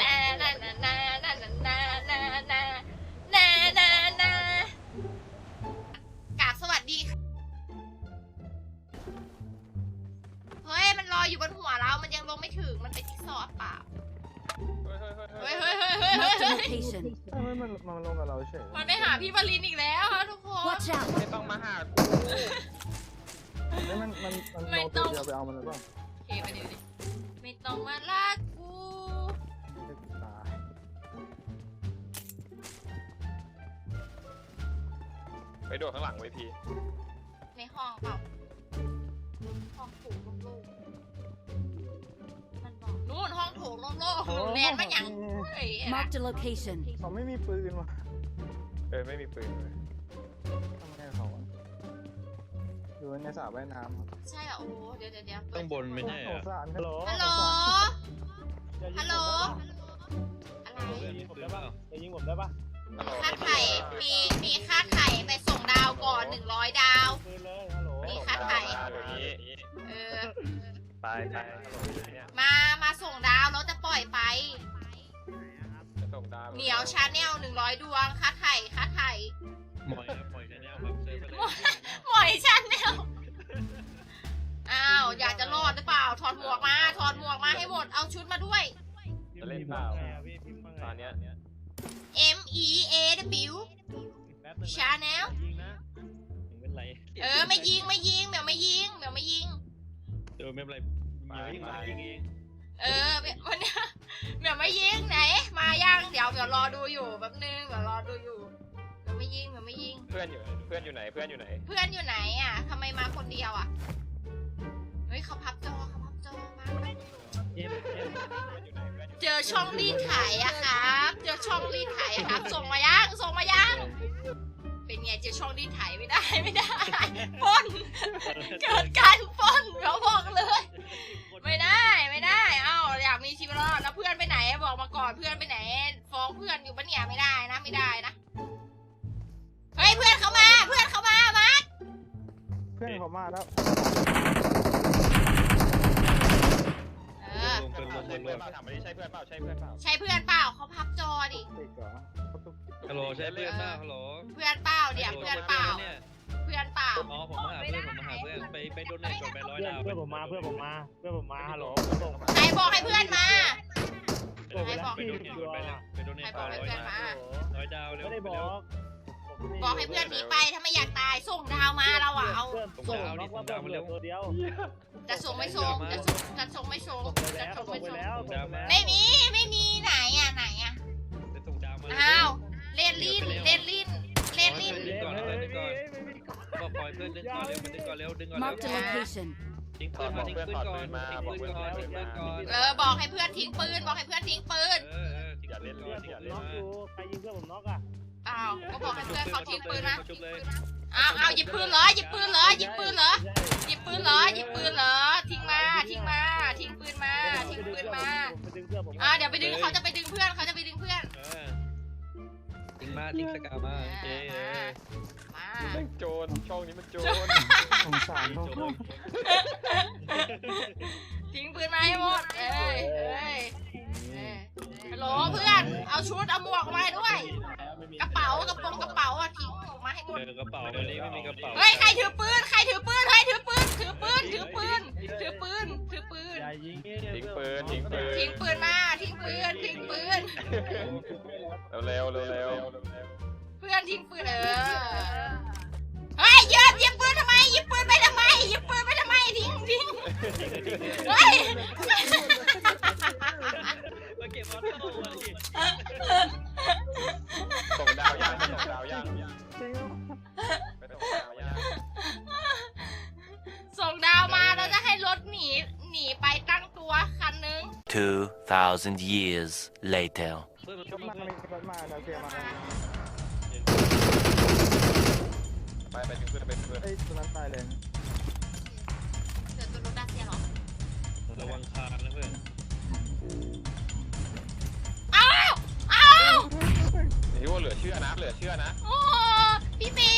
นานานานานานานานานานานานากราบสวัสดีค่ะเฮ้ย มันลอยอยู่บนหัวเรา มันยังลงไม่ถึง มันเป็นจิ๊กซอว์เปล่าเฮ้ยเฮ้ยเฮ้ยเฮ้ยเฮ้ยเฮ้ยเฮ้ย Marked เฮ้ a ย location. เฮ้ยมันมันลงกับเราเฉยมันไปหาพี่วลินอีกแล้วค่ะทุกคน Watch out! ไม่ต้องมาหากู เฮ้ยมันมันมันไม่โนต้ตัอวง เดียวไปเอามันเลยป่ะโอเคไปเดี๋ยวดิ ไปโดดข้างหลังไว้พี่ในห้องเปล่าห้องโถงโล่งๆมันบอกนู่นห้องโถงโล่งๆแลนด์มันยังเฮ้ย Marked a location. เขาไม่มีปืนว่ะเออไม่มีปืนเลยทำไงกับเขาอะอยู่ในสระว่ายน้ำอะใช่เหรอโอ้โหเดี๋ยวเดี๋ยวเดี๋ยวข้างบนไม่ใช่สงอะสารฮัลโหลฮัลโหล ฮัลโหล อะไรเพื่อนมีปืนเปล่าจะยิงผมได้ปะฮัลโหลค่าไข่ มี มีค่าไข่ ไปไปฮัลโหลเนี่ยมา มาส่งดาวแล้วจะปล่อยไป จะส่งดาวเหนียวชาแนลหนึ่งร้อยดวงค่าไข่ค่าไข่หมอยครับหมอยชาแนลครับเซิร์ฟไปเลยหมอยชาแนลอ้าว อยากจะรอดหรือเปล่า ถอดหมวกมา ถอดหมวกมาให้หมด เอาชุดมาด้วย จะเล่นเปล่าไงอะพี่พิมพ์ว่าไงตอนเนี้ย M E A W แป๊บนึงนะ Channel ยิงนะไม่เป็นไรเออ ไม่ยิง ไม่ยิงเดี๋ยวไม่ยิงเดี๋ยวไม่ยิงเออไม่เป็นไร เดี๋ยวยิงมายิงเองเออวันเนี้ยเดี๋ยวไม่ยิงไหน มายังเดี๋ยวเดี๋ยวรอดูอยู่แป๊บนึงเดี๋ยวรอดูอยู่เดี๋ยวไม่ยิงเดี๋ยวไม่ยิง เพื่อนอยู่เพื่อนอยู่ไหนเพื่อนอยู่ไหน เพื่อนอยู่ไหนอะทำไมมาคนเดียวอะเฮ้ยเขาพับจอเขาพับจอมาเอ็มเอ็มเพื่อนอยู่ไหนเพื่อนอยู่ไหนเจอช่องรีดไถอะครับเจอช่องรีดไถอะครับ ส่งมายังส่งมายังเป็นไงเจอช่องรีดไถไม่ได้ไม่ได้ปล้นเกิดการ เพื่อนอยู่ปะเนี่ยไม่ได้นะไม่ได้นะเฮ้ยเพื่อนเขามา เพื่อนเขามามาเพื่อนเขามาแล้วเออลงเพื่เพื่ออนนเปลล่างเพื่อนใช่เพื่อนเปล่าถามมาดิใช่เพื่อนเปล่าใช่เพื่อนเปล่าใช่เพื่อนเปล่าเขาพับจอดิติดเหรอเขาตุกฮัลโหลใช่เพื่อนเปล่าฮัลโหลเพื่อนเปล่าเดี๋ยวเพื่อนเปล่าเนี่ยเพื่อนเปล่าอ๋อผมมาหาเพื่อนผมมาหาเพื่อนไปไปโดนไหนก่อนไปร้อยเพื่อนดาวเพื่อนผมมาเพื่อนผมมาเพื่อนผมมาฮัลโหลส่งใครบอกให้เพื่อนมา ส่งไปแล้วไปโดนไหนก่อนไปแล้วไปโดนไหนใครบก่ออกนให้ร้อยเพื่อนดาวมาร้อยดาวเร็วไม่ได้บเร็อวกบอกให้เพื่อนหนีไปถ้าไม่อยากตายส่งดาวมาเราอะเอาเพื่อนส่งน็อกว่าเพื่อนเหลือตัวเดียวจะส่งไม่ส่งจะส่งจะส่งไม่ส่งส่งไปจะแล้วส่งส่ไม่งไปส่งแล้วส่งไปแล้วไม่มีไม่มีไหนอะไหนอะไปส่งดาวมาอ้าวเล่นลิ้นเล่นลิ้นเล่นลิ้นดึงก่อนดึงก่อนบอกปล่อยเพื่อนดึงก่อนเร็วมันดึงก่อนเร็วดึงก่อนเร็ว Marked a location. ทิ้งปืนมาทิ้งปืนก่อนทิ้งปืนก่อนทิ้งปืนก่อนเออบอกให้เพื่อนทิ้งปืน บอกให้เพื่อนทิ้งปืนเออเออทิ้งปืนก่เพื่ออนนทิ้ผงมปืนน็อกอยู่ใครยิงเพื่อนผมน็อกอะอ้าวก็บอกให้เพื่อนเขาทิ้งปืนนะชุบเลยอ้าวอ้าวหยิบปืนเหรอหยิบปืนเหรอหยิบปืนเหรอหยิบปืนเหรอหยิบปืนเหรอทิ้งมาทิ้งมาทิ้งปืนมาทิ้งปืนมาไปดึงเพื่อนผมอ่าเดี๋ยวไปดึงเขาจะไปดึงเพื่อนเขาจะไปดึงเพื่อนเออทิ้งมาทิ้งสกามาโอเค เออมาแม่งโจรช่องนี้มันโจรสงสารเขาจบทิ้งปืนมาให้หมดเอ้ยเอ้ยเอ้ยฮัลโหลเพื่อน เอาชุดเอาหมวกมาให้ด้วย กระเป๋ากระโปรงกระเป๋าอะทิ้งออกมาให้หมดเออกระเป๋าวันนี้ไม่มีกระเป๋าเฮ้ยใครถือปืนใครถือปืนเฮ้ยถือปืนถือปืนถือปืนถือปืนถือปืนอย่ายิงทิ้งปืนทิ้งปืนทิ้งปืนมาทิ้งปืนทิ้งปืน เร็วเร็วเร็วเพื่อนทิ้งปืนเออเฮ้ยหยิบหยิบปืนทำไมหยิบปืนไปทำไมหยิบปืนไปทำไมทิ้งทิ้งเฮ้ยมาเก็บออโต้มาดิส่งดาวยังส่งดาวยังจริงไปส่งดาวยังส่งดาวมาแล้วจะให้รถหนีหนีไปตั้งตัวคันนึง2,000 years later. เพื่อนมันชุบมามีรถมาดาวเทียมมา ไปไปถึงเพื่อนไปเพื่อนเอ้ยตัวนั้นตายเลยเดี๋ยวตัวรถดักเซียเหรอระวังคานนะเพื่อนอ้าวอ้าวนี่ว่าเหลือเชื่อนะเหลือเชื่อนะ โอ้พี่บิ๊ก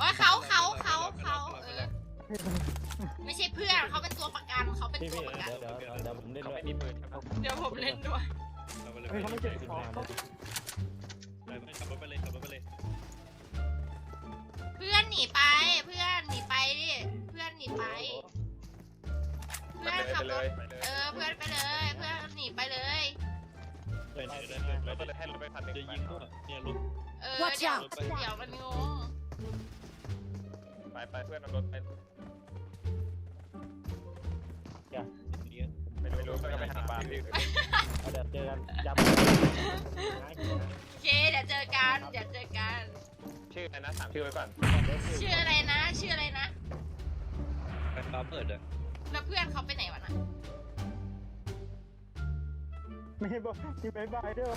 โอ้ยเขาเขาเขาเขาเออไม่ใช่เพื่อนเขาเป็นตัวประกันเขาเป็นพี่ตัพี่วประกันเดี๋ยวเดี๋ยวเดี๋ยวผมเล่นเขาด้วยไม่มีปืนใช่ไหมเดี๋ยวผมเล่นด้วยเอาไปเลยเฮ้ยเขาไม่เจ็บคอเขาไปไปขับรถไปเลยขับรถไปเลยเพื่อนหนีไปเพื่อนหนีไปดิเพื่อนหนีไปไปเพื่อนเลยขัไปบเลรถยไปเลยเออเพื่อนไปเลย เพื่อนหนีไปเลย ไปเลยรถไปเลยให้รถไปพันหนึ่งจะยิงพวกเนี่ยรถเออ Watch เดี๋ยว out เดี๋ยวมันงงไปไป เพื่อนเอารถไปเนี่ยไม่รู้เพื่อนก็ไปหาบ้านที่อื่นเอาเดี๋ยวเจอกันจำโอเคเดี๋ยวเจอกันเดี๋ยวเจอกัน ชื่ออะไรนะถามชื่อไว้ก่อนชื่ออะไรนะ ชื่ออะไรนะไปฟ้าเปิดอะแล้วเพื่อนเขาไปไหนวะนะไม่บอกมีบายบายด้วย